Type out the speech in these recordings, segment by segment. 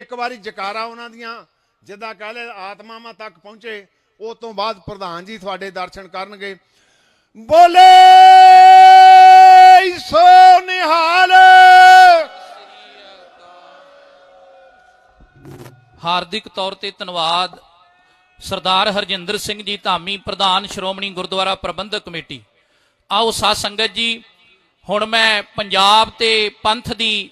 ਇੱਕ ਵਾਰੀ ਜਕਾਰਾ ਉਹਨਾਂ ਦੀਆਂ, ਜਿੱਦਾਂ ਕਹ ਲੈ ਆਤਮਾਵਾਂ ਤੱਕ ਪਹੁੰਚੇ, ਉਹ ਤੋਂ ਬਾਅਦ ਪ੍ਰਧਾਨ ਜੀ ਤੁਹਾਡੇ ਦਰਸ਼ਨ ਕਰਨਗੇ। ਬੋਲੇ ਸੋ ਨਿਹਾਲ। ਹਾਰਦਿਕ ਤੌਰ ਤੇ ਧੰਨਵਾਦ ਸਰਦਾਰ ਹਰਜਿੰਦਰ ਸਿੰਘ ਜੀ ਧਾਮੀ, ਪ੍ਰਧਾਨ ਸ਼੍ਰੋਮਣੀ ਗੁਰਦੁਆਰਾ ਪ੍ਰਬੰਧਕ ਕਮੇਟੀ। ਆਓ ਸਾਧ ਸੰਗਤ ਜੀ, ਹੁਣ ਮੈਂ ਪੰਜਾਬ ਤੇ ਪੰਥ ਦੀ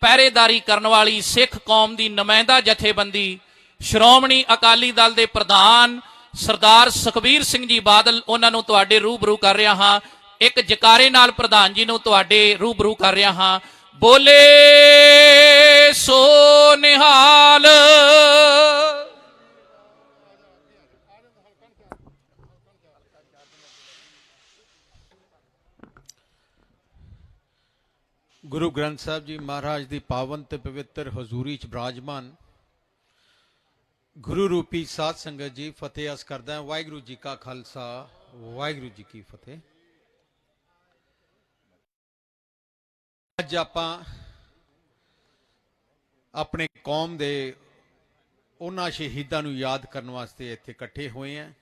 ਪਹਿਰੇਦਾਰੀ ਕਰਨ ਵਾਲੀ ਸਿੱਖ ਕੌਮ ਦੀ ਨੁਮਾਇੰਦਾ ਜਥੇਬੰਦੀ ਸ਼੍ਰੋਮਣੀ ਅਕਾਲੀ ਦਲ ਦੇ ਪ੍ਰਧਾਨ ਸਰਦਾਰ ਸੁਖਬੀਰ ਸਿੰਘ ਜੀ ਬਾਦਲ ਉਹਨਾਂ ਨੂੰ ਤੁਹਾਡੇ ਰੂਬਰੂ ਕਰ ਰਿਹਾ ਹਾਂ। ਇੱਕ ਜਕਾਰੇ ਨਾਲ ਪ੍ਰਧਾਨ ਜੀ ਨੂੰ ਤੁਹਾਡੇ ਰੂਬਰੂ ਕਰ ਰਿਹਾ ਹਾਂ। ਬੋਲੇ ਸੋ ਨਿਹਾਲ। ਗੁਰੂ ਗ੍ਰੰਥ ਸਾਹਿਬ ਜੀ ਮਹਾਰਾਜ ਦੀ ਪਾਵਨ ਤੇ ਪਵਿੱਤਰ ਹਜ਼ੂਰੀ ਚ ਬਰਾਜਮਾਨ ਗੁਰੂ ਰੂਪੀ ਸਾਧ ਸੰਗਤ ਜੀ, ਫਤਿਹ ਅਸ ਕਰਦਾ ਵਾਹਿਗੁਰੂ ਜੀ ਕਾ ਖਾਲਸਾ, ਵਾਹਿਗੁਰੂ ਜੀ ਕੀ ਫਤਿਹ। ਅੱਜ ਆਪਾਂ ਆਪਣੇ ਕੌਮ ਦੇ ਉਹਨਾਂ ਸ਼ਹੀਦਾਂ ਨੂੰ ਯਾਦ ਕਰਨ ਵਾਸਤੇ ਇੱਥੇ ਇਕੱਠੇ ਹੋਏ ਹਾਂ।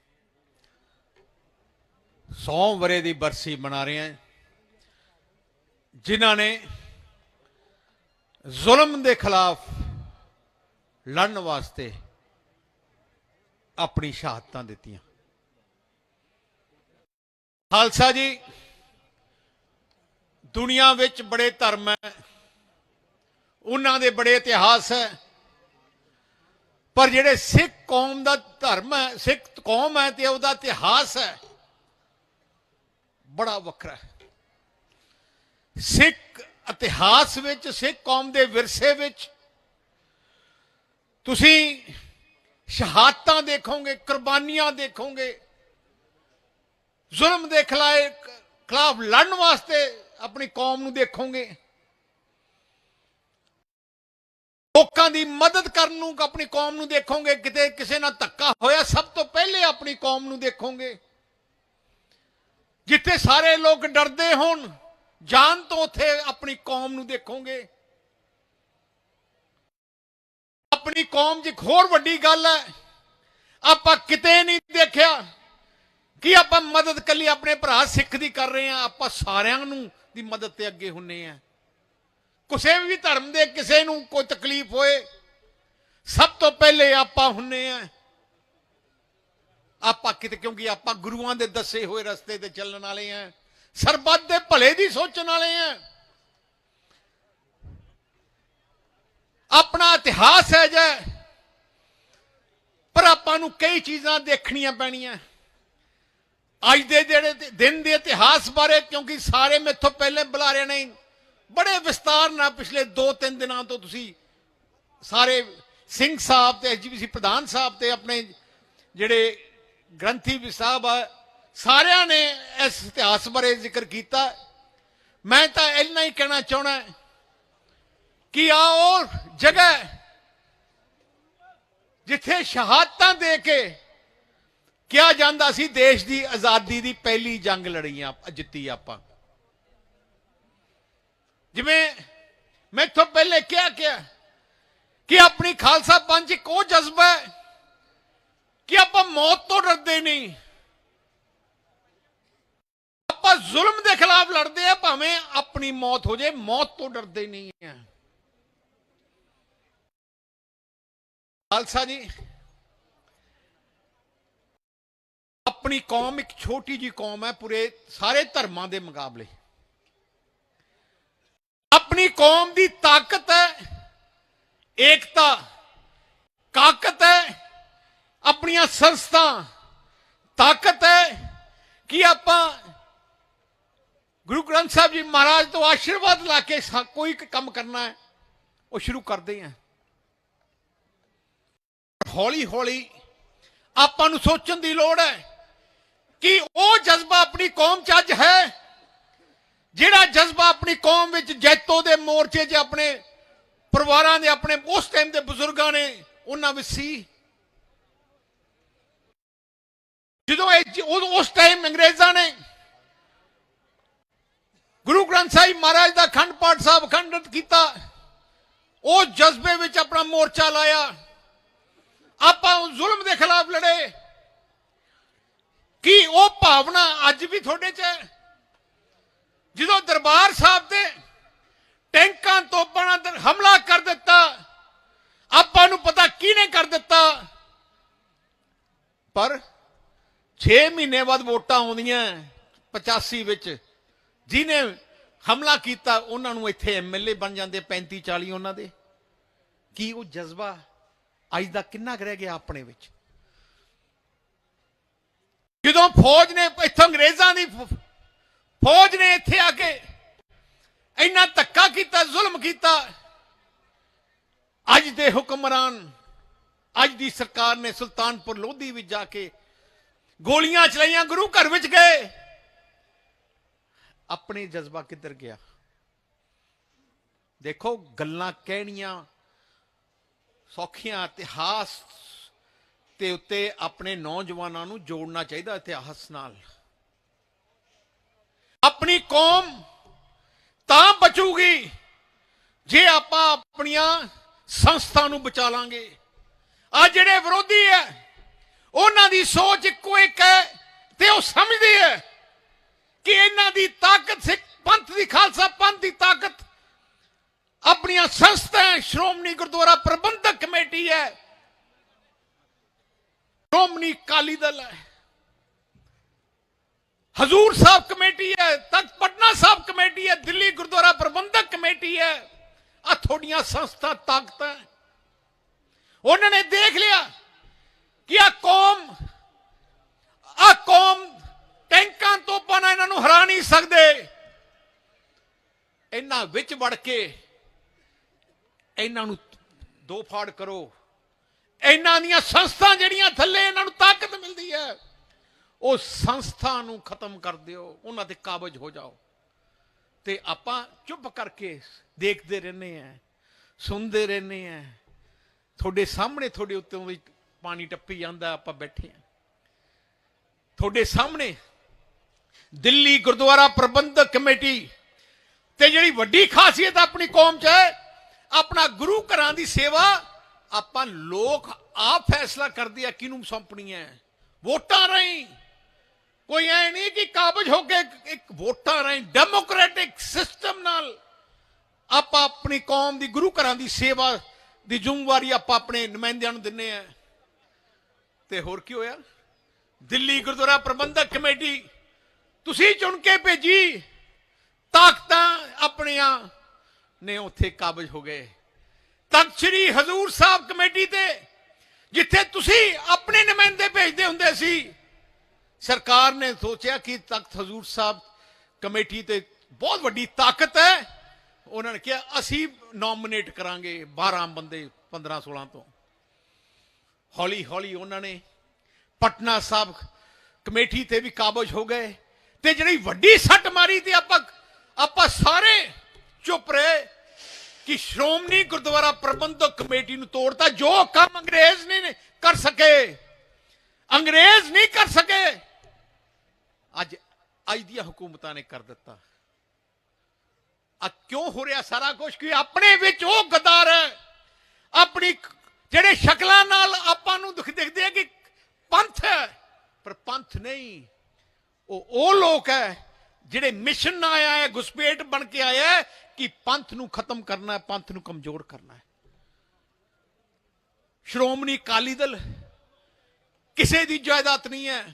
100 ਵਰੇ ਦੀ ਬਰਸੀ ਮਨਾ ਰਹੇ ਹਾਂ। ਜਿਨ੍ਹਾਂ ਨੇ ਜ਼ੁਲਮ ਦੇ ਖਿਲਾਫ ਲੜਨ ਵਾਸਤੇ ਆਪਣੀ ਸ਼ਹਾਦਤਾਂ ਦਿੱਤੀਆਂ। ਖਾਲਸਾ ਜੀ, ਦੁਨੀਆ ਵਿੱਚ ਬੜੇ ਧਰਮ ਹੈ, ਉਹਨਾਂ ਦੇ ਬੜੇ ਇਤਿਹਾਸ ਹੈ, ਪਰ ਜਿਹੜੇ ਸਿੱਖ ਕੌਮ ਦਾ ਧਰਮ ਹੈ, ਸਿੱਖ ਕੌਮ ਹੈ ਤੇ ਉਹਦਾ ਇਤਿਹਾਸ ਹੈ, ਬੜਾ ਵੱਖਰਾ ਹੈ। ਸਿੱਖ ਇਤਿਹਾਸ ਵਿੱਚ, ਸਿੱਖ ਕੌਮ ਦੇ ਵਿਰਸੇ ਵਿੱਚ, ਤੁਸੀਂ ਸ਼ਹਾਦਤਾਂ ਦੇਖੋਗੇ, ਕੁਰਬਾਨੀਆਂ ਦੇਖੋਗੇ, ਜ਼ੁਲਮ ਦੇ ਖਿਲਾਫ ਖਿਲਾਫ ਲੜਨ ਵਾਸਤੇ ਆਪਣੀ ਕੌਮ ਨੂੰ ਦੇਖੋਗੇ। ਲੋਕਾਂ ਦੀ ਮਦਦ ਕਰਨ ਨੂੰ ਆਪਣੀ ਕੌਮ ਨੂੰ ਦੇਖੋਗੇ, ਕਿਤੇ ਕਿਸੇ ਨਾਲ ਧੱਕਾ ਹੋਇਆ, ਸਭ ਤੋਂ ਪਹਿਲੇ ਆਪਣੀ ਕੌਮ ਨੂੰ ਦੇਖੋਗੇ। ਜਿੱਥੇ ਸਾਰੇ ਲੋਕ ਡਰਦੇ ਹੋਣ ਜਾਨ ਤੋਂ ਉੱਥੇ ਆਪਣੀ ਕੌਮ ਨੂੰ ਦੇਖੋਗੇ। ਆਪਣੀ ਕੌਮ 'ਚ ਇੱਕ ਹੋਰ ਵੱਡੀ ਗੱਲ ਹੈ, ਆਪਾਂ ਕਿਤੇ ਨਹੀਂ ਦੇਖਿਆ ਕਿ ਆਪਾਂ ਮਦਦ ਕੱਲੀ ਆਪਣੇ ਭਰਾ ਸਿੱਖ ਦੀ ਕਰ ਰਹੇ ਆ ਆਪਾਂ ਸਾਰਿਆਂ ਨੂੰ ਦੀ ਮਦਦ ਤੇ ਅੱਗੇ ਹੁੰਨੇ ਆ ਕਿਸੇ ਵੀ ਧਰਮ ਦੇ ਕਿਸੇ ਨੂੰ ਕੋਈ ਤਕਲੀਫ ਹੋਏ, ਸਭ ਤੋਂ ਪਹਿਲੇ ਆਪਾਂ ਹੁੰਨੇ ਆ ਆਪਾਂ ਕਿਤੇ ਕਿਉਂਕਿ ਆਪਾਂ ਗੁਰੂਆਂ ਦੇ ਦੱਸੇ ਹੋਏ ਰਸਤੇ ਤੇ ਚੱਲਣ ਵਾਲੇ ਆ ਸਰਬੱਤ ਦੇ ਭਲੇ ਦੀ ਸੋਚਣ ਵਾਲੇ ਆ। ਆਪਣਾ ਇਤਿਹਾਸ ਹੈ ਜੇ, ਪਰ ਆਪਾਂ ਨੂੰ ਕਈ ਚੀਜ਼ਾਂ ਦੇਖਣੀਆਂ ਪੈਣੀਆਂ। ਅੱਜ ਦੇ ਜਿਹੜੇ ਦਿਨ ਦੇ ਇਤਿਹਾਸ ਬਾਰੇ, ਕਿਉਂਕਿ ਸਾਰੇ ਮੇਥੋਂ ਪਹਿਲੇ ਬੁਲਾਰੇ ਨੇ। ਬੜੇ ਵਿਸਤਾਰ ਨਾਲ ਪਿਛਲੇ 2-3 ਦਿਨਾਂ ਤੋਂ ਤੁਸੀਂ ਸਾਰੇ ਸਿੰਘ ਸਾਹਿਬ ਤੇ ਐਸਜੀਪੀਸੀ ਪ੍ਰਧਾਨ ਸਾਹਿਬ ਤੇ ਆਪਣੇ ਜਿਹੜੇ ਗ੍ਰੰਥੀ ਵੀ ਸਾਹਿਬ ਆ ਸਾਰਿਆਂ ਨੇ ਇਸ ਇਤਿਹਾਸ ਬਾਰੇ ਜ਼ਿਕਰ ਕੀਤਾ। ਮੈਂ ਤਾਂ ਇੰਨਾ ਹੀ ਕਹਿਣਾ ਚਾਹਣਾ ਕਿ ਆ ਉਹ ਜਗ੍ਹਾ ਜਿੱਥੇ ਸ਼ਹਾਦਤਾਂ ਦੇ ਕੇ ਕਿਹਾ ਜਾਂਦਾ ਸੀ ਦੇਸ਼ ਦੀ ਆਜ਼ਾਦੀ ਦੀ ਪਹਿਲੀ ਜੰਗ ਲੜੀਆਂ, ਜਿੱਤੀ ਆਪਾਂ। ਜਿਵੇਂ ਮੈਂ ਮੈਥੋਂ ਪਹਿਲੇ ਕਿਹਾ ਕਿਹਾ ਕਿ ਆਪਣੀ ਖਾਲਸਾ ਪੰਥ ਇੱਕ ਉਹ ਜਜ਼ਬਾ ਹੈ ਕਿ ਆਪਾਂ ਮੌਤ ਤੋਂ ਡਰਦੇ ਨਹੀਂ। ਆਪਾਂ ਜ਼ੁਲਮ ਦੇ ਖਿਲਾਫ ਲੜਦੇ ਆ, ਭਾਵੇਂ ਆਪਣੀ ਮੌਤ ਹੋ ਜਾਏ, ਮੌਤ ਤੋਂ ਡਰਦੇ ਨਹੀਂ ਆ। ਖਾਲਸਾ ਜੀ, ਆਪਣੀ ਕੌਮ ਇੱਕ ਛੋਟੀ ਜੀ ਕੌਮ ਹੈ, ਪੂਰੇ ਸਾਰੇ ਧਰਮਾਂ ਦੇ ਮੁਕਾਬਲੇ। ਆਪਣੀ ਕੌਮ ਦੀ ਤਾਕਤ ਹੈ, ਏਕਤਾ ਤਾਕਤ ਹੈ, ਆਪਣੀਆਂ ਸੰਸਥਾ, ਤਾਕਤ ਹੈ ਕਿ ਆਪਾਂ ਗੁਰੂ ਗ੍ਰੰਥ ਸਾਹਿਬ ਜੀ ਮਹਾਰਾਜ ਤੋਂ ਆਸ਼ੀਰਵਾਦ ਲਾ ਕੇ ਕੋਈ ਕੰਮ ਕਰਨਾ ਹੈ, ਉਹ ਸ਼ੁਰੂ ਕਰਦੇ ਹਾਂ। ਹੌਲੀ ਹੌਲੀ ਆਪਾਂ ਨੂੰ ਸੋਚਣ ਦੀ ਲੋੜ ਹੈ ਕਿ ਉਹ ਜਜ਼ਬਾ ਆਪਣੀ ਕੌਮ 'ਚ ਅੱਜ ਹੈ, ਜਿਹੜਾ ਜਜ਼ਬਾ ਆਪਣੀ ਕੌਮ ਵਿੱਚ ਜੈਤੋ ਦੇ ਮੋਰਚੇ 'ਚ ਆਪਣੇ ਪਰਿਵਾਰਾਂ ਦੇ ਆਪਣੇ, ਉਸ ਟਾਈਮ ਦੇ ਬਜ਼ੁਰਗਾਂ ਨੇ ਉਹਨਾਂ ਵਿੱਚ ਸੀ। ਜਦੋਂ ਉਸ ਟਾਈਮ ਅੰਗਰੇਜ਼ਾਂ ਨੇ ਗੁਰੂ ਗ੍ਰੰਥ ਸਾਹਿਬ ਮਹਾਰਾਜ ਦਾ ਖੰਡ ਪਾਠ ਸਾਹਿਬ ਖੰਡਿਤ ਕੀਤਾ। ਉਹ ਜਜ਼ਬੇ ਵਿੱਚ ਆਪਣਾ ਮੋਰਚਾ ਲਾਇਆ। ਆਪਾਂ ਉਹ ਜ਼ੁਲਮ ਦੇ ਖਿਲਾਫ ਲੜੇ। ਕੀ ਉਹ ਭਾਵਨਾ ਅੱਜ ਵੀ ਤੁਹਾਡੇ 'ਚ ਹੈ? ਜਦੋਂ ਦਰਬਾਰ ਸਾਹਿਬ ਤੇ ਟੈਂਕਾਂ ਤੋਂ ਨਾਲ ਹਮਲਾ ਕਰ ਦਿੱਤਾ, ਆਪਾਂ ਨੂੰ ਪਤਾ ਕਿਹਨੇ ਕਰ ਦਿੱਤਾ? ਪਰ 6 ਮਹੀਨੇ ਬਾਅਦ ਵੋਟਾਂ ਆਉਂਦੀਆਂ 85 ਵਿੱਚ। ਜਿਨੇ ਹਮਲਾ ਕੀਤਾ, ਉਹਨਾਂ ਨੂੰ ਇੱਥੇ ਐਮਐਲਏ ਬਣ ਜਾਂਦੇ 35 40 ਉਹਨਾਂ ਦੇ। ਕੀ ਉਹ ਜਜ਼ਬਾ ਅੱਜ ਦਾ ਕਿੰਨਾ ਕੁ ਰਹਿ ਗਿਆ ਆਪਣੇ ਵਿੱਚ? ਜਦੋਂ ਫੌਜ ਨੇ ਇੱਥੋਂ ਅੰਗਰੇਜ਼ਾਂ ਦੀ ਫੌਜ ਨੇ ਇੱਥੇ ਆ ਕੇ ਇੰਨਾ ਧੱਕਾ ਕੀਤਾ, ਜ਼ੁਲਮ ਕੀਤਾ, ਅੱਜ ਦੇ ਹੁਕਮਰਾਨ, ਅੱਜ ਦੀ ਸਰਕਾਰ ਨੇ ਸੁਲਤਾਨਪੁਰ ਲੋਧੀ ਵਿੱਚ ਜਾ ਕੇ ਗੋਲੀਆਂ ਚਲਾਈਆਂ, ਗੁਰੂ ਘਰ ਵਿੱਚ ਗਏ। ਆਪਣੇ ਜਜ਼ਬਾ ਕਿੱਧਰ ਗਿਆ? ਦੇਖੋ, ਗੱਲਾਂ ਕਹਿਣੀਆਂ ਸੌਖੀਆਂ, ਇਤਿਹਾਸ ਤੇ ਉੱਤੇ ਆਪਣੇ ਨੌਜਵਾਨਾਂ ਨੂੰ ਜੋੜਨਾ ਚਾਹੀਦਾ ਇਤਿਹਾਸ ਨਾਲ। ਆਪਣੀ ਕੌਮ ਤਾਂ ਬਚੂਗੀ ਜੇ ਆਪਾਂ ਆਪਣੀਆਂ ਸੰਸਥਾ ਨੂੰ ਬਚਾ ਲਾਂਗੇ। ਆ ਜਿਹੜੇ ਵਿਰੋਧੀ ਹੈ, ਉਹਨਾਂ ਦੀ ਸੋਚ ਇੱਕੋ ਇੱਕ ਹੈ ਤੇ ਉਹ ਸਮਝਦੇ ਹੈ ਕਿ ਇਹਨਾਂ ਦੀ ਤਾਕਤ, ਸਿੱਖ ਪੰਥ ਦੀ, ਖਾਲਸਾ ਪੰਥ ਦੀ ਤਾਕਤ ਆਪਣੀਆਂ ਸੰਸਥਾਵਾਂ, ਸ਼੍ਰੋਮਣੀ ਗੁਰਦੁਆਰਾ ਪ੍ਰਬੰਧਕ ਕਮੇਟੀ ਹੈ। ਸ਼੍ਰੋਮਣੀ ਅਕਾਲੀ ਦਲ ਹੈ। ਹਜ਼ੂਰ ਸਾਹਿਬ ਕਮੇਟੀ ਹੈ, ਤਖਤ ਪਟਨਾ ਸਾਹਿਬ ਕਮੇਟੀ ਹੈ, ਦਿੱਲੀ ਗੁਰਦੁਆਰਾ ਪ੍ਰਬੰਧਕ ਕਮੇਟੀ ਹੈ। ਆ ਤੁਹਾਡੀਆਂ ਸੰਸਥਾ ਤਾਕਤਾਂ ਉਹਨਾਂ ਨੇ ਦੇਖ ਲਿਆ ਕਿ ਆ ਕੌਮ ਆ ਕੌਮ ਟੈਂਕਾਂ ਤੋਂ ਨਾਲ ਇਹਨਾਂ ਨੂੰ ਹਰਾ ਨਹੀਂ ਸਕਦੇ। ਇਹਨਾਂ ਵਿੱਚ ਵੜ ਕੇ ਇਹਨਾਂ ਨੂੰ ਦੋ ਫਾੜ ਕਰੋ। ਇਹਨਾਂ ਦੀਆਂ ਸੰਸਥਾ ਜਿਹੜੀਆਂ ਥੱਲੇ ਇਹਨਾਂ ਨੂੰ ਤਾਕਤ ਮਿਲਦੀ ਹੈ, ਉਹ ਸੰਸਥਾ ਨੂੰ ਖਤਮ ਕਰ ਦਿਓ, ਉਹਨਾਂ ਤੇ ਕਾਬਜ ਹੋ ਜਾਓ। ਤੇ ਆਪਾਂ ਚੁੱਪ ਕਰਕੇ ਦੇਖਦੇ ਰਹਿੰਦੇ ਆ ਸੁਣਦੇ ਰਹਿੰਦੇ ਆ ਤੁਹਾਡੇ ਸਾਹਮਣੇ ਤੁਹਾਡੇ ਉੱਤੋਂ ਵੀ ਪਾਣੀ ਟੱਪੀ ਜਾਂਦਾ, ਆਪਾਂ ਬੈਠੇ ਆ ਤੁਹਾਡੇ ਸਾਹਮਣੇ ਦਿੱਲੀ ਗੁਰਦੁਆਰਾ ਪ੍ਰਬੰਧਕ ਕਮੇਟੀ। ਤੇ ਜਿਹੜੀ ਵੱਡੀ ਖਾਸੀਅਤ ਆਪਣੀ ਕੌਮ 'ਚ ਹੈ, ਆਪਣਾ ਗੁਰੂ ਘਰਾਂ ਦੀ ਸੇਵਾ, ਆਪਾਂ ਲੋਕ ਆਪ ਫੈਸਲਾ ਕਰਦੇ ਆ ਕਿਹਨੂੰ ਸੌਂਪਣੀ ਹੈ। ਵੋਟਾਂ ਰਾਹੀਂ। ਕੋਈ ਐ ਨਹੀਂ ਕਿ ਕਾਬਜ ਹੋ ਕੇ ਇੱਕ- ਵੋਟਾਂ ਰਾਹੀਂ ਡੈਮੋਕ੍ਰੈਟਿਕ ਸਿਸਟਮ ਨਾਲ ਆਪਾਂ ਆਪਣੀ ਕੌਮ ਦੀ ਗੁਰੂ ਘਰਾਂ ਦੀ ਸੇਵਾ ਦੀ ਜ਼ਿੰਮੇਵਾਰੀ ਆਪਾਂ ਆਪਣੇ ਨੁਮਾਇੰਦਿਆਂ ਨੂੰ ਦਿੰਨੇ ਆ। ਤੇ ਹੋਰ ਕੀ ਹੋਇਆ? ਦਿੱਲੀ ਗੁਰਦੁਆਰਾ ਪ੍ਰਬੰਧਕ ਕਮੇਟੀ ਤੁਸੀਂ ਚੁਣ ਕੇ ਭੇਜੀ, ਤਾਕਤਾਂ ਆਪਣੀਆਂ ਨੇ ਉੱਥੇ ਕਾਬਜ ਹੋ ਗਏ। ਤਖਤ ਸ੍ਰੀ ਹਜ਼ੂਰ ਸਾਹਿਬ ਕਮੇਟੀ ਤੇ, ਜਿੱਥੇ ਤੁਸੀਂ ਆਪਣੇ ਨੁਮਾਇੰਦੇ ਭੇਜਦੇ ਹੁੰਦੇ ਸੀ, ਸਰਕਾਰ ਨੇ ਸੋਚਿਆ ਕਿ ਤਖਤ ਹਜ਼ੂਰ ਸਾਹਿਬ ਕਮੇਟੀ ਤੇ ਬਹੁਤ ਵੱਡੀ ਤਾਕਤ ਹੈ। ਉਹਨਾਂ ਨੇ ਕਿਹਾ, ਅਸੀਂ ਨੋਮੀਨੇਟ ਕਰਾਂਗੇ 12 ਬੰਦੇ 15 16 ਤੋਂ। ਹੌਲੀ ਹੌਲੀ ਉਹਨਾਂ ਨੇ ਪਟਨਾ ਸਾਹਿਬ ਕਮੇਟੀ ਤੇ ਵੀ ਕਾਬਜ ਹੋ ਗਏ। ਤੇ ਜਿਹੜੀ ਵੱਡੀ ਸੱਟ ਮਾਰੀ ਤੇ ਆਪਾਂ ਆਪਾਂ ਸਾਰੇ ਚੁੱਪ ਰਹੇ ਕਿ ਸ਼੍ਰੋਮਣੀ ਗੁਰਦੁਆਰਾ ਪ੍ਰਬੰਧਕ ਕਮੇਟੀ ਨੂੰ ਤੋੜਤਾ, ਜੋ ਕੰਮ ਅੰਗਰੇਜ਼ ਨਹੀਂ ਕਰ ਸਕੇ। ਅੰਗਰੇਜ਼ ਨਹੀਂ ਕਰ ਸਕੇ। ਅੱਜ ਅੱਜ ਦੀਆਂ ਹਕੂਮਤਾਂ ਨੇ ਕਰ ਦਿੱਤਾ। ਆ ਕਿਉਂ ਹੋ ਰਿਹਾ ਸਾਰਾ ਕੁਝ ਕਿ ਆਪਣੇ ਵਿੱਚ ਉਹ ਗਦਾਰ ਹੈ, ਆਪਣੀ ਜਿਹੜੇ ਸ਼ਕਲਾਂ ਨਾਲ ਆਪਾਂ ਨੂੰ ਦੁੱਖ ਦਿਖਦੇ ਆ ਕਿ ਪੰਥ ਹੈ, ਪਰ ਪੰਥ ਨਹੀਂ। ਉਹ ਉਹ ਲੋਕ ਹੈ ਜਿਹੜੇ ਮਿਸ਼ਨ ਨਾਲ ਆਇਆ ਹੈ, ਗੁਸਪੇਟ ਬਣ ਕੇ ਆਇਆ ਹੈ ਕਿ ਪੰਥ ਨੂੰ ਖਤਮ ਕਰਨਾ ਹੈ, ਪੰਥ ਨੂੰ ਕਮਜ਼ੋਰ ਕਰਨਾ ਹੈ। ਸ਼੍ਰੋਮਣੀ ਅਕਾਲੀ ਦਲ ਕਿਸੇ ਦੀ ਜਾਇਦਾਦ ਨਹੀਂ ਹੈ।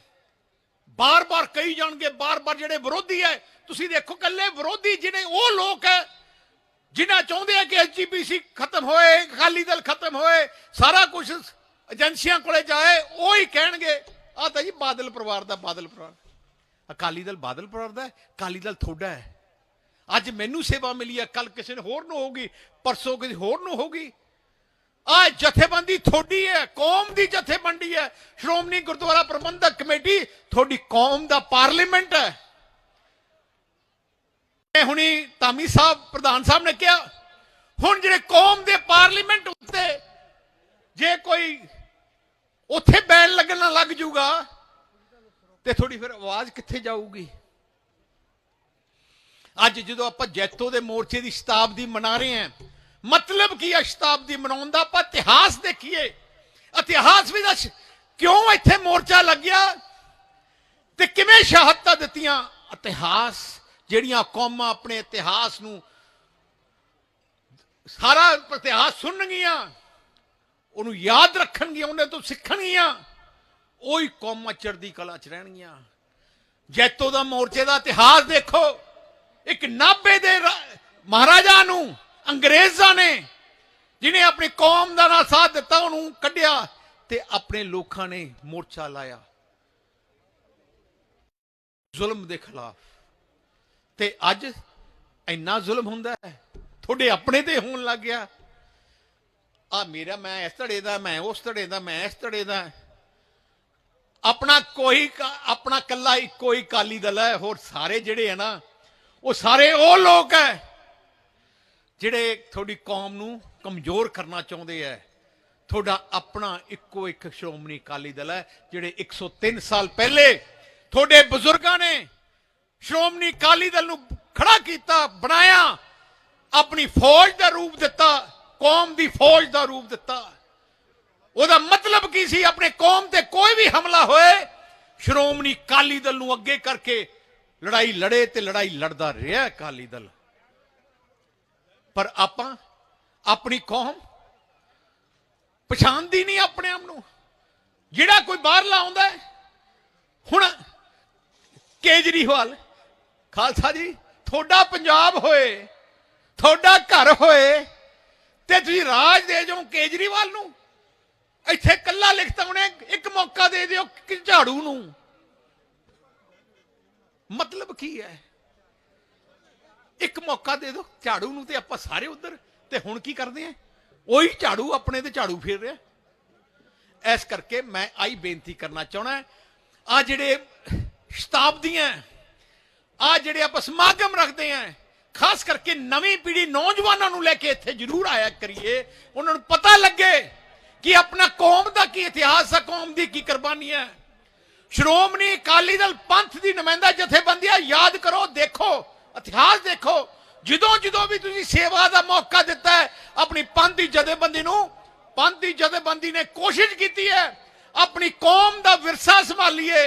ਬਾਰ-ਬਾਰ ਕਹੀ ਜਾਣਗੇ, ਬਾਰ-ਬਾਰ ਜਿਹੜੇ ਵਿਰੋਧੀ ਹੈ, ਤੁਸੀਂ ਦੇਖੋ ਕੱਲੇ ਵਿਰੋਧੀ ਜਿਹੜੇ ਉਹ ਲੋਕ ਹੈ, ਜਿਨ੍ਹਾਂ ਚਾਹੁੰਦੇ ਆ ਕਿ ਐਸਜੀਪੀਸੀ ਖਤਮ ਹੋਏ, ਅਕਾਲੀ ਦਲ ਖਤਮ ਹੋਏ, ਸਾਰਾ ਕੁਝ ਏਜੰਸੀਆਂ ਕੋਲੇ ਜਾਏ, ਉਹ ਹੀ ਕਹਿਣਗੇ ਆ ਤਾਂ ਜੀ ਬਾਦਲ ਪਰਿਵਾਰ ਦਾ ਬਾਦਲ ਪਰਿਵਾਰ। ਅਕਾਲੀ ਦਲ ਬਾਦਲ ਪਰਿਵਾਰ ਦਾ ਹੈ, ਅਕਾਲੀ ਦਲ ਤੁਹਾਡਾ ਹੈ। ਅੱਜ ਮੈਨੂੰ ਸੇਵਾ ਮਿਲੀ ਹੈ ਕੱਲ ਕਿਸੇ ਨੇ ਹੋਰ ਨੂੰ ਹੋਊਗੀ, ਪਰਸੋਂ ਕਿਸੇ ਹੋਰ ਨੂੰ ਹੋਊਗੀ। ਆ ਜਥੇਬੰਦੀ ਤੁਹਾਡੀ ਹੈ, ਕੌਮ ਦੀ ਜਥੇਬੰਦੀ ਹੈ। ਸ਼੍ਰੋਮਣੀ ਗੁਰਦੁਆਰਾ ਪ੍ਰਬੰਧਕ ਕਮੇਟੀ ਤੁਹਾਡੀ ਕੌਮ ਦਾ ਪਾਰਲੀਮੈਂਟ ਹੈ। ਇਹ ਹੁਣੀ ਧਾਮੀ ਸਾਹਿਬ, ਪ੍ਰਧਾਨ ਸਾਹਿਬ ਨੇ ਕਿਹਾ, ਹੁਣ ਜਿਹੜੇ ਕੌਮ ਦੇ ਪਾਰਲੀਮੈਂਟ ਉੱਤੇ ਜੇ ਕੋਈ ਉੱਥੇ ਬੈਨ ਲੱਗਣਾ ਲੱਗ ਜੂਗਾ ਤੇ ਥੋੜੀ ਫਿਰ ਆਵਾਜ਼ ਕਿੱਥੇ ਜਾਊਗੀ? ਅੱਜ ਜਦੋਂ ਆਪਾਂ ਜੈਤੋ ਦੇ ਮੋਰਚੇ ਦੀ ਸ਼ਤਾਬਦੀ ਮਨਾ ਰਹੇ ਹਾਂ, ਮਤਲਬ ਕੀ ਹੈ ਸ਼ਤਾਬਦੀ ਮਨਾਉਣ ਦਾ? ਆਪਾਂ ਇਤਿਹਾਸ ਦੇਖੀਏ। ਇਤਿਹਾਸ ਵੀ ਦੱਸ, ਕਿਉਂ ਇੱਥੇ ਮੋਰਚਾ ਲੱਗਿਆ? ਤੇ ਕਿਵੇਂ ਸ਼ਹਾਦਤਾਂ ਦਿੱਤੀਆਂ? ਇਤਿਹਾਸ, ਜਿਹੜੀਆਂ ਕੌਮਾਂ ਆਪਣੇ ਇਤਿਹਾਸ ਨੂੰ ਸਾਰਾ ਇਤਿਹਾਸ ਸੁਣਨਗੀਆਂ, ਉਹਨੂੰ ਯਾਦ ਰੱਖਣਗੀਆਂ, ਉਹਨੇ ਤੋਂ ਸਿੱਖਣਗੀਆਂ। ਉਹੀ ਕੌਮਾਂ ਚੜ੍ਹਦੀ ਕਲਾ ਚ ਰਹਿਣਗੀਆਂ। ਜੈਤੋ ਦਾ ਮੋਰਚੇ ਦਾ ਇਤਿਹਾਸ ਦੇਖੋ। ਇੱਕ ਨਾਭੇ ਦੇ ਮਹਾਰਾਜਾ ਨੂੰ, ਅੰਗਰੇਜ਼ਾਂ ਨੇ ਜਿਨੇ ਆਪਣੀ ਕੌਮ ਦਾ ਨਾਲ ਸਾਥ ਦਿੱਤਾ, ਉਹਨੂੰ ਕੱਢਿਆ ਤੇ ਆਪਣੇ ਲੋਕਾਂ ਨੇ ਮੋਰਚਾ ਲਾਇਆ। ਜ਼ੁਲਮ ਦੇ ਖਿਲਾਫ। ਤੇ ਅੱਜ ਇੰਨਾ ਜ਼ੁਲਮ ਹੁੰਦਾ ਹੈ, ਤੁਹਾਡੇ ਆਪਣੇ ਤੇ ਹੋਣ ਲੱਗ ਗਿਆ। ਆ ਮੇਰਾ ਮੈਂ ਇਸ ਧੜੇ ਦਾ, ਮੈਂ ਉਸ ਧੜੇ ਦਾ, ਮੈਂ ਇਸ ਧੜੇ ਦਾ। ਆਪਣਾ ਕੋਈ ਆਪਣਾ ਕੱਲਾ ਇੱਕੋ ਹੀ ਕਾਲੀ ਦਲ ਹੈ, ਹੋਰ ਸਾਰੇ ਜਿਹੜੇ ਹੈ ਨਾ, ਉਹ ਸਾਰੇ ਉਹ ਲੋਕ ਹੈ ਜਿਹੜੇ ਤੁਹਾਡੀ ਕੌਮ ਨੂੰ ਕਮਜ਼ੋਰ ਕਰਨਾ ਚਾਹੁੰਦੇ ਹੈ। ਤੁਹਾਡਾ ਆਪਣਾ ਇੱਕੋ ਇੱਕ ਸ਼੍ਰੋਮਣੀ ਅਕਾਲੀ ਦਲ ਹੈ, ਜਿਹੜੇ 103 ਸਾਲ ਪਹਿਲੇ ਤੁਹਾਡੇ ਬਜ਼ੁਰਗਾਂ ਨੇ ਸ਼੍ਰੋਮਣੀ ਅਕਾਲੀ ਦਲ ਨੂੰ ਖੜਾ ਕੀਤਾ, ਬਣਾਇਆ, ਆਪਣੀ ਫੌਜ ਦਾ ਰੂਪ ਦਿੱਤਾ, ਕੌਮ ਦੀ ਫੌਜ ਦਾ ਰੂਪ ਦਿੱਤਾ। ਉਹਦਾ ਮਤਲਬ ਕੀ ਸੀ? ਆਪਣੇ ਕੌਮ ਤੇ ਕੋਈ ਵੀ ਹਮਲਾ ਹੋਏ ਸ਼੍ਰੋਮਣੀ ਅਕਾਲੀ ਦਲ ਨੂੰ ਅੱਗੇ ਕਰਕੇ ਲੜਾਈ ਲੜੇ ਤੇ ਲੜਾਈ ਲੜਦਾ ਰਿਹਾ ਅਕਾਲੀ ਦਲ। ਪਰ ਆਪਾਂ ਆਪਣੀ ਕੌਮ ਪਛਾਣਦੀ ਨਹੀਂ ਆਪਣੇ ਆਪ ਨੂੰ। ਜਿਹੜਾ ਕੋਈ ਬਾਹਰਲਾ ਆਉਂਦਾ ਹੈ, ਹੁਣ ਕੇਜਰੀਵਾਲ ਖਾਲਸਾ ਜੀ ਤੁਹਾਡਾ ਪੰਜਾਬ ਹੋਏ ਤੁਹਾਡਾ ਘਰ ਹੋਏ ਤੇ ਤੁਸੀਂ ਰਾਜ ਦੇ ਜਾਓ ਕੇਜਰੀਵਾਲ ਨੂੰ ਇੱਥੇ ਕੱਲਾ ਲਿਖਤਾ ਉਹਨੇ ਇੱਕ ਮੌਕਾ ਦੇ ਦਿਓ ਕਿ ਝਾੜੂ ਨੂੰ। ਮਤਲਬ ਕੀ ਹੈ? ਇੱਕ ਮੌਕਾ ਦੇ ਦਿਓ, ਝਾੜੂ ਨੂੰ ਤੇ ਆਪਾਂ ਸਾਰੇ ਉਧਰ। ਤੇ ਹੁਣ ਕੀ ਕਰਦੇ ਆ? ਉਹੀ ਝਾੜੂ ਆਪਣੇ ਤੇ ਝਾੜੂ ਫੇਰ ਰਿਹਾ। ਇਸ ਕਰਕੇ ਮੈਂ ਆਈ ਬੇਨਤੀ ਕਰਨਾ ਚਾਹਣਾ ਆ ਜਿਹੜੇ ਸ਼ਤਾਬਦੀਆਂ ਆ ਜਿਹੜੇ ਆਪਾਂ ਸਮਾਗਮ ਰੱਖਦੇ ਆ ਖਾਸ ਕਰਕੇ ਨਵੀਂ ਪੀੜ੍ਹੀ ਨੌਜਵਾਨਾਂ ਨੂੰ ਲੈ ਕੇ ਇੱਥੇ ਜ਼ਰੂਰ ਆਇਆ ਕਰੀਏ। ਉਹਨਾਂ ਨੂੰ ਪਤਾ ਲੱਗੇ ਕਿ ਆਪਣਾ ਕੀ ਇਤਿਹਾਸ ਹੈ ਕੌਮ ਦੀ ਕੀ ਕੁਰਬਾਨੀ ਹੈ? ਸ਼੍ਰੋਮਣੀ ਅਕਾਲੀ ਦਲ ਪੰਥ ਦੀ ਨੁਮਾਇੰਦਾ ਜਥੇਬੰਦੀਆਂ, ਯਾਦ ਕਰੋ, ਦੇਖੋ, ਇਤਿਹਾਸ ਦੇਖੋ। ਜਦੋਂ ਜਦੋਂ ਵੀ ਤੁਸੀਂ ਸੇਵਾ ਦਾ ਮੌਕਾ ਦਿੱਤਾ ਹੈ, ਆਪਣੀ ਪੰਥ ਦੀ ਜਥੇਬੰਦੀ ਨੂੰ, ਪੰਥ ਦੀ ਜਥੇਬੰਦੀ ਨੇ ਕੋਸ਼ਿਸ਼ ਕੀਤੀ ਹੈ, ਆਪਣੀ ਕੌਮ ਦਾ ਵਿਰਸਾ ਸੰਭਾਲੀਏ।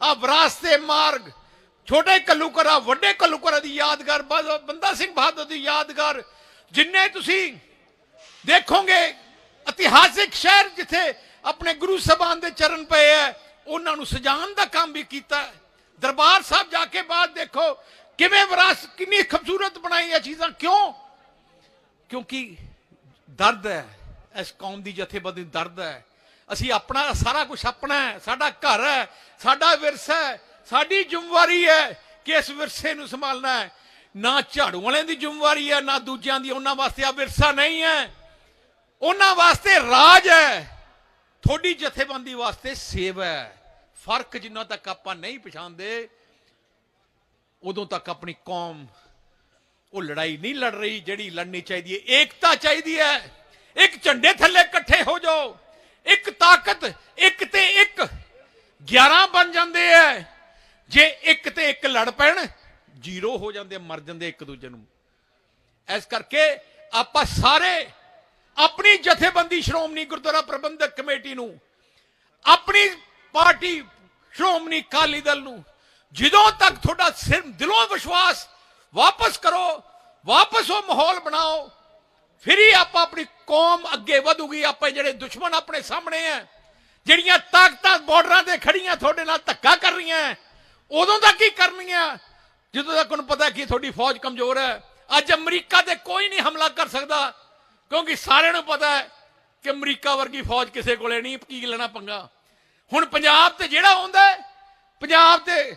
ਆ ਵਿਰਾਸਤੇ ਮਾਰਗ, ਛੋਟੇ ਕੱਲੂਕਰਾ ਵੱਡੇ ਕੱਲੂਕਰਾ ਦੀ ਯਾਦਗਾਰ ਬੰਦਾ ਸਿੰਘ ਬਹਾਦਰ ਦੀ ਯਾਦਗਾਰ, ਜਿੰਨੇ ਤੁਸੀਂ ਦੇਖੋਗੇ, ਇਤਿਹਾਸਿਕ ਸ਼ਹਿਰ ਜਿੱਥੇ ਆਪਣੇ ਗੁਰੂ ਸਾਹਿਬਾਨ ਦੇ ਚਰਨ ਪਏ ਹੈ ਉਹਨਾਂ ਨੂੰ ਸਜਾਉਣ ਦਾ ਕੰਮ ਵੀ ਕੀਤਾ ਦਰਬਾਰ ਸਾਹਿਬ ਜਾ ਕੇ ਬਾਅਦ ਦੇਖੋ, ਕਿਵੇਂ ਵਿਰਾਸਤ, ਕਿੰਨੀ ਖੂਬਸੂਰਤ ਬਣਾਈ ਇਹ ਚੀਜ਼ਾਂ। ਕਿਉਂ? ਕਿਉਂਕਿ ਦਰਦ ਹੈ ਇਸ ਕੌਮ ਦੀ ਜਥੇਬੰਦੀ ਦਰਦ ਹੈ ਅਸੀਂ ਆਪਣਾ, ਸਾਰਾ ਕੁਝ ਆਪਣਾ ਹੈ ਸਾਡਾ ਘਰ ਹੈ ਸਾਡਾ ਵਿਰਸਾ ਹੈ ਸਾਡੀ ਜ਼ਿੰਮੇਵਾਰੀ ਹੈ ਕਿ ਇਸ ਵਿਰਸੇ ਨੂੰ ਸੰਭਾਲਣਾ ਹੈ ਨਾ ਝਾੜੂ ਵਾਲਿਆਂ ਦੀ ਜ਼ਿੰਮੇਵਾਰੀ ਹੈ ਨਾ ਦੂਜਿਆਂ ਦੀ। ਉਹਨਾਂ ਵਾਸਤੇ ਆ ਵਿਰਸਾ ਨਹੀਂ ਹੈ ਉਹਨਾਂ ਵਾਸਤੇ ਰਾਜ ਹੈ ਤੁਹਾਡੀ ਜਥੇਬੰਦੀ ਵਾਸਤੇ ਸੇਵਾ ਹੈ। ਫ਼ਰਕ ਜਿੰਨਾ ਤੱਕ ਆਪਾਂ ਨਹੀਂ ਪਛਾਣਦੇ, ਉਦੋਂ ਤੱਕ ਆਪਣੀ ਕੌਮ, ਉਹ ਲੜਾਈ ਨਹੀਂ ਲੜ ਰਹੀ ਜਿਹੜੀ ਲੜਨੀ ਚਾਹੀਦੀ ਹੈ। ਏਕਤਾ ਚਾਹੀਦੀ ਹੈ। ਇੱਕ ਝੰਡੇ ਥੱਲੇ ਇਕੱਠੇ ਹੋ ਜਾਓ। ਇੱਕ ਤਾਕਤ, ਇੱਕ ਤੇ ਇੱਕ। 11 ਬਣ ਜਾਂਦੇ ਐ ਜੇ ਇੱਕ ਤੇ ਇੱਕ ਲੜ ਪੈਣ, ਜ਼ੀਰੋ ਹੋ ਜਾਂਦੇ, ਮਰ ਜਾਂਦੇ ਇੱਕ ਦੂਜੇ ਨੂੰ। ਇਸ ਕਰਕੇ ਆਪਾਂ ਸਾਰੇ ਆਪਣੀ ਜਥੇਬੰਦੀ ਸ਼੍ਰੋਮਣੀ ਗੁਰਦੁਆਰਾ ਪ੍ਰਬੰਧਕ ਕਮੇਟੀ ਨੂੰ, ਆਪਣੀ ਪਾਰਟੀ ਸ਼੍ਰੋਮਣੀ ਅਕਾਲੀ ਦਲ ਨੂੰ, ਜਦੋਂ ਤੱਕ ਤੁਹਾਡਾ ਸਿਰ ਦਿਲੋਂ ਵਿਸ਼ਵਾਸ ਵਾਪਸ ਕਰੋ, ਵਾਪਸ ਉਹ ਮਾਹੌਲ ਬਣਾਓ, ਫਿਰ ਹੀ ਆਪਾਂ ਆਪਣੀ ਕੌਮ ਅੱਗੇ ਵਧੂਗੀ, ਆਪਾਂ ਜਿਹੜੇ ਦੁਸ਼ਮਣ ਆਪਣੇ ਸਾਹਮਣੇ ਆ ਜਿਹੜੀਆਂ ਤਾਕਤਾਂ ਬਾਰਡਰਾਂ ਤੇ ਖੜੀਆਂ ਤੁਹਾਡੇ ਨਾਲ ਧੱਕਾ ਕਰ ਰਹੀਆਂ ਉਦੋਂ ਤੱਕ ਹੀ ਕਰਨੀਆਂ? ਜਦੋਂ ਤੱਕ ਉਹਨੂੰ ਪਤਾ ਕਿ ਤੁਹਾਡੀ ਫੌਜ ਕਮਜ਼ੋਰ ਹੈ ਅੱਜ ਅਮਰੀਕਾ ਤੇ ਕੋਈ ਨਹੀਂ ਹਮਲਾ ਕਰ ਸਕਦਾ ਕਿਉਂਕਿ ਸਾਰਿਆਂ ਨੂੰ ਪਤਾ ਹੈ ਕਿ ਅਮਰੀਕਾ ਵਰਗੀ ਫੌਜ ਕਿਸੇ ਕੋਲੇ ਨਹੀਂ, ਕੀ ਲੈਣਾ ਪੰਗਾ। ਹੁਣ ਪੰਜਾਬ ਤੇ ਜਿਹੜਾ ਆਉਂਦਾ ਪੰਜਾਬ ਤੇ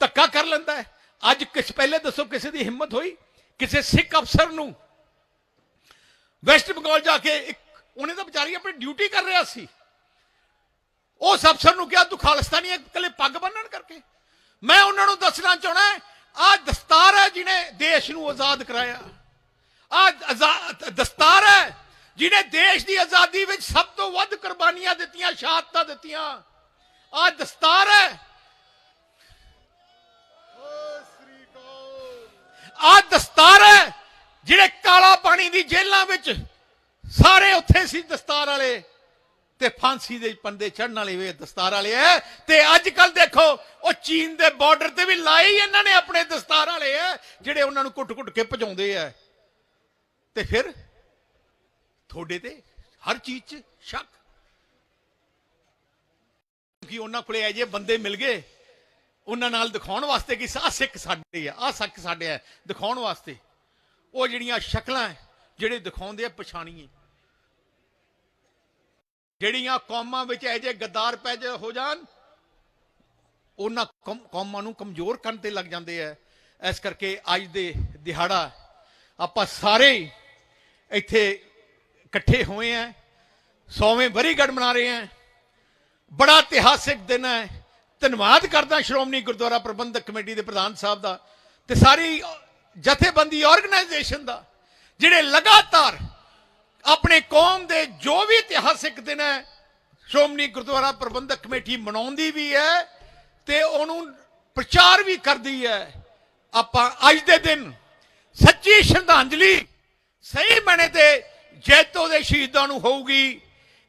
ਧੱਕਾ ਕਰ ਲੈਂਦਾ ਹੈ। ਅੱਜ ਕਿਸ, ਪਹਿਲੇ ਦੱਸੋ ਕਿਸੇ ਦੀ ਹਿੰਮਤ ਹੋਈ? ਕਿਸੇ ਸਿੱਖ ਅਫਸਰ ਨੂੰ? ਵੈਸਟ ਬੰਗਾਲ ਜਾ ਕੇ ਇੱਕ, ਉਹਨੇ ਤਾਂ ਵਿਚਾਰੀ ਆਪਣੀ ਡਿਊਟੀ ਕਰ ਰਿਹਾ ਸੀ। ਉਸ ਅਫਸਰ ਨੂੰ ਕਿਹਾ, ਤੂੰ ਖਾਲਿਸਤਾਨੀ ਇਕੱਲੇ ਪੱਗ ਬੰਨਣ ਕਰਕੇ? ਮੈਂ ਉਹਨਾਂ ਨੂੰ ਦੱਸਣਾ ਚਾਹਣਾ ਆ ਦਸਤਾਰ ਹੈ ਜਿਹਨੇ ਦੇਸ਼ ਨੂੰ ਆਜ਼ਾਦ ਕਰਾਇਆ। ਆ ਦਸਤਾਰ ਹੈ, ਜਿਹਨੇ ਦੇਸ਼ ਦੀ ਆਜ਼ਾਦੀ ਵਿੱਚ ਸਭ ਤੋਂ ਵੱਧ ਕੁਰਬਾਨੀਆਂ ਦਿੱਤੀਆਂ, ਸ਼ਹਾਦਤਾਂ ਦਿੱਤੀਆਂ। ਆ ਦਸਤਾਰ ਹੈ। ਆ ਦਸਤਾਰ ਹੈ, ਜਿਹੜੇ ਕਾਲਾ ਪਾਣੀ ਦੀ ਜੇਲ੍ਹਾਂ ਵਿੱਚ ਸਾਰੇ ਉੱਥੇ ਸੀ ਦਸਤਾਰ ਵਾਲੇ ਤੇ ਫਾਂਸੀ ਦੇ ਪੰਦੇ ਚੜਨ ਵਾਲੇ ਵੇ ਦਸਤਾਰ ਵਾਲੇ ਐ। ਤੇ ਅੱਜ ਕੱਲ ਦੇਖੋ, ਉਹ ਚੀਨ ਦੇ ਬਾਰਡਰ ਤੇ ਵੀ ਲਾਈ ਇਹਨਾਂ ਨੇ ਆਪਣੇ ਦਸਤਾਰ ਵਾਲੇ ਐ, ਜਿਹੜੇ ਉਹਨਾਂ ਨੂੰ ਕੁੱਟ-ਕੁੱਟ ਕੇ ਭਜਾਉਂਦੇ ਐ। ਤੇ ਫਿਰ ਤੁਹਾਡੇ ਤੇ ਹਰ ਚੀਜ਼ 'ਚ ਸ਼ੱਕ। ਕਿ ਉਹਨਾਂ ਕੋਲੇ ਐ ਜੇ ਬੰਦੇ ਮਿਲ ਗਏ, ਉਹਨਾਂ ਨਾਲ ਦਿਖਾਉਣ ਵਾਸਤੇ ਕਿ ਆਹ ਸਿੱਖ ਸਾਡੇ ਆ, ਆਹ ਸਿੱਖ ਸਾਡੇ ਆ, ਦਿਖਾਉਣ ਵਾਸਤੇ। ਉਹ ਜਿਹੜੀਆਂ ਸ਼ਕਲਾਂ ਜਿਹੜੇ ਦਿਖਾਉਂਦੇ ਆ ਪਛਾਣੀਏ ਜਿਹੜੀਆਂ ਕੌਮਾਂ ਵਿੱਚ ਇਹ ਜੇ ਗੱਦਾਰ ਪੈ ਜੇ ਹੋ ਜਾਣ, ਉਹਨਾਂ ਕੌਮ- ਕੌਮਾਂ ਨੂੰ ਕਮਜ਼ੋਰ ਕਰਨ ਤੇ ਲੱਗ ਜਾਂਦੇ ਆ। ਇਸ ਕਰਕੇ ਅੱਜ ਦੇ ਦਿਹਾੜਾ ਆਪਾਂ ਸਾਰੇ ਇੱਥੇ ਇਕੱਠੇ ਹੋਏ ਆ ਸੌਵੇਂ ਵਰੀਗੜ ਮਨਾ ਰਹੇ ਆ ਬੜਾ ਇਤਿਹਾਸਿਕ ਦਿਨ ਹੈ ਧੰਨਵਾਦ ਕਰਦਾ ਸ਼੍ਰੋਮਣੀ ਗੁਰਦੁਆਰਾ ਪ੍ਰਬੰਧਕ ਕਮੇਟੀ ਦੇ ਪ੍ਰਧਾਨ ਸਾਹਿਬ ਦਾ ਤੇ ਸਾਰੀ ਜਥੇਬੰਦੀ ਆਰਗੇਨਾਈਜੇਸ਼ਨ ਦਾ, ਜਿਹੜੇ ਲਗਾਤਾਰ ਆਪਣੇ ਕੌਮ ਦੇ ਜੋ ਵੀ ਇਤਿਹਾਸਿਕ ਦਿਨ ਹੈ ਸ਼੍ਰੋਮਣੀ ਗੁਰਦੁਆਰਾ ਪ੍ਰਬੰਧਕ ਕਮੇਟੀ ਮਨਾਉਂਦੀ ਵੀ ਹੈ ਤੇ ਉਹਨੂੰ ਪ੍ਰਚਾਰ ਵੀ ਕਰਦੀ ਹੈ ਆਪਾਂ ਅੱਜ ਦੇ ਦਿਨ ਸੱਚੀ ਸ਼ਰਧਾਂਜਲੀ ਸਹੀ ਬਣੇ ਤੇ ਜੈਤੋ ਦੇ ਸ਼ਹੀਦਾਂ ਨੂੰ ਹੋਊਗੀ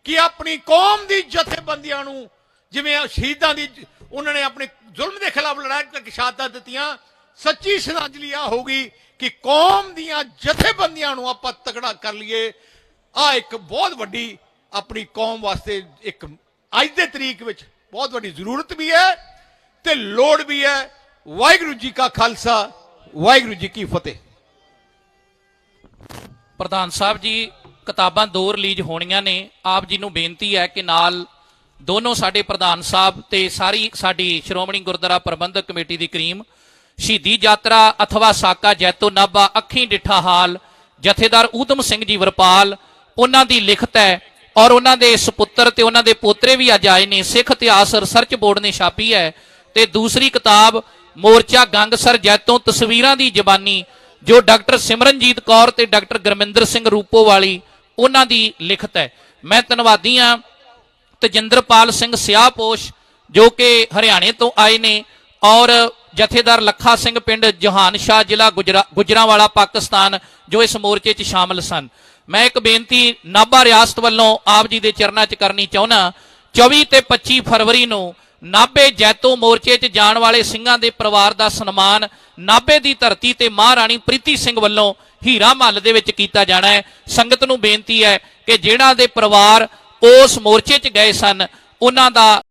ਕਿ ਆਪਣੀ ਕੌਮ ਦੀ ਜਥੇਬੰਦੀਆਂ ਨੂੰ, ਜਿਵੇਂ ਸ਼ਹੀਦਾਂ ਦੀ ਉਹਨਾਂ ਨੇ ਆਪਣੇ ਜ਼ੁਲਮ ਦੇ ਖਿਲਾਫ ਲੜਾਈ ਕਰਕੇ ਸ਼ਹਾਦਤਾਂ ਦਿੱਤੀਆਂ, ਸੱਚੀ ਸ਼ਰਧਾਂਜਲੀ ਆ ਹੋਊਗੀ ਕਿ ਕੌਮ ਦੀਆਂ ਜਥੇਬੰਦੀਆਂ ਨੂੰ ਆਪਾਂ ਤਕੜਾ ਕਰ ਲਈਏ। ਆ ਇੱਕ ਬਹੁਤ ਵੱਡੀ ਆਪਣੀ ਕੌਮ ਵਾਸਤੇ ਇੱਕ ਅੱਜ ਦੇ ਤਰੀਕ ਵਿੱਚ ਬਹੁਤ ਵੱਡੀ ਜ਼ਰੂਰਤ ਵੀ ਹੈ ਤੇ ਲੋੜ ਵੀ ਹੈ। ਵਾਹਿਗੁਰੂ ਜੀ ਕਾ ਖਾਲਸਾ, ਵਾਹਿਗੁਰੂ ਜੀ ਕੀ ਫਤਿਹ। ਪ੍ਰਧਾਨ ਸਾਹਿਬ ਜੀ, ਕਿਤਾਬਾਂ ਦੋ ਰਿਲੀਜ਼ ਹੋਣੀਆਂ ਨੇ। ਆਪ ਜੀ ਨੂੰ ਬੇਨਤੀ ਹੈ ਕਿ ਨਾਲ ਦੋਨੋਂ ਸਾਡੇ ਪ੍ਰਧਾਨ ਸਾਹਿਬ ਤੇ ਸਾਰੀ ਸਾਡੀ ਸ਼੍ਰੋਮਣੀ ਗੁਰਦੁਆਰਾ ਪ੍ਰਬੰਧਕ ਕਮੇਟੀ ਦੀ ਕਰੀਮ, ਸ਼ਹੀਦੀ ਯਾਤਰਾ, ਅਥਵਾ ਸਾਕਾ, ਜੈਤੋ, ਨਾਭਾ, ਅੱਖੀਂ ਡਿੱਠਾ ਹਾਲ, ਜਥੇਦਾਰ ਊਧਮ ਸਿੰਘ ਜੀ ਵਰਪਾਲ, ਉਹਨਾਂ ਦੀ ਲਿਖਤ ਹੈ ਔਰ ਉਹਨਾਂ ਦੇ ਸੁਪੁੱਤਰ ਤੇ ਉਹਨਾਂ ਦੇ ਪੋਤਰੇ ਵੀ ਅੱਜ ਆਏ ਨੇ। ਸਿੱਖ ਇਤਿਹਾਸ ਰਿਸਰਚ ਬੋਰਡ ਨੇ ਛਾਪੀ ਹੈ। ਤੇ ਦੂਸਰੀ ਕਿਤਾਬ, ਮੋਰਚਾ ਗੰਗਸਰ ਜੈਤੋਂ ਤਸਵੀਰਾਂ ਦੀ ਜ਼ਬਾਨੀ ਜੋ ਡਾਕਟਰ ਸਿਮਰਨਜੀਤ ਕੌਰ ਤੇ ਡਾਕਟਰ ਗੁਰਮਿੰਦਰ ਸਿੰਘ ਰੂਪੋ ਵਾਲੀ ਉਹਨਾਂ ਦੀ ਲਿਖਤ ਹੈ। ਮੈਂ ਧੰਨਵਾਦੀ ਹਾਂ ਤਜਿੰਦਰਪਾਲ ਸਿੰਘ ਸਿਆਹਪੋਸ਼ ਜੋ ਕਿ ਹਰਿਆਣੇ ਤੋਂ ਆਏ ਨੇ, ਔਰ ਜਥੇਦਾਰ ਲੱਖਾ ਸਿੰਘ ਪਿੰਡ ਜਹਾਨ ਸ਼ਾਹ ਜ਼ਿਲ੍ਹਾ ਗੁਜਰਾ, ਗੁਜਰਾਂਵਾਲਾ, ਪਾਕਿਸਤਾਨ, ਜੋ ਇਸ ਮੋਰਚੇ 'ਚ ਸ਼ਾਮਲ ਸਨ। ਮੈਂ ਇੱਕ ਬੇਨਤੀ ਨਾਭਾ ਰਿਆਸਤ ਵੱਲੋਂ ਆਪ ਜੀ ਦੇ ਚਰਨਾਂ 'ਚ ਕਰਨੀ ਚਾਹੁੰਦਾ 24 ਤੇ 25 ਫਰਵਰੀ ਨੂੰ ਨਾਭੇ ਜੈਤੋ ਮੋਰਚੇ 'ਚ ਜਾਣ ਵਾਲੇ ਸਿੰਘਾਂ ਦੇ ਪਰਿਵਾਰ ਦਾ ਸਨਮਾਨ ਨਾਭੇ ਦੀ ਧਰਤੀ ਤੇ ਮਹਾਰਾਣੀ ਪ੍ਰੀਤੀ ਸਿੰਘ ਵੱਲੋਂ ਹੀਰਾ ਮਹੱਲ ਦੇ ਵਿੱਚ ਕੀਤਾ ਜਾਣਾ ਹੈ। ਸੰਗਤ ਨੂੰ ਬੇਨਤੀ ਹੈ ਕਿ ਜਿਹੜਾ ਦੇ ਪਰਿਵਾਰ ਉਸ ਮੋਰਚੇ 'ਚ ਗਏ ਸਨ, ਉਹਨਾਂ ਦਾ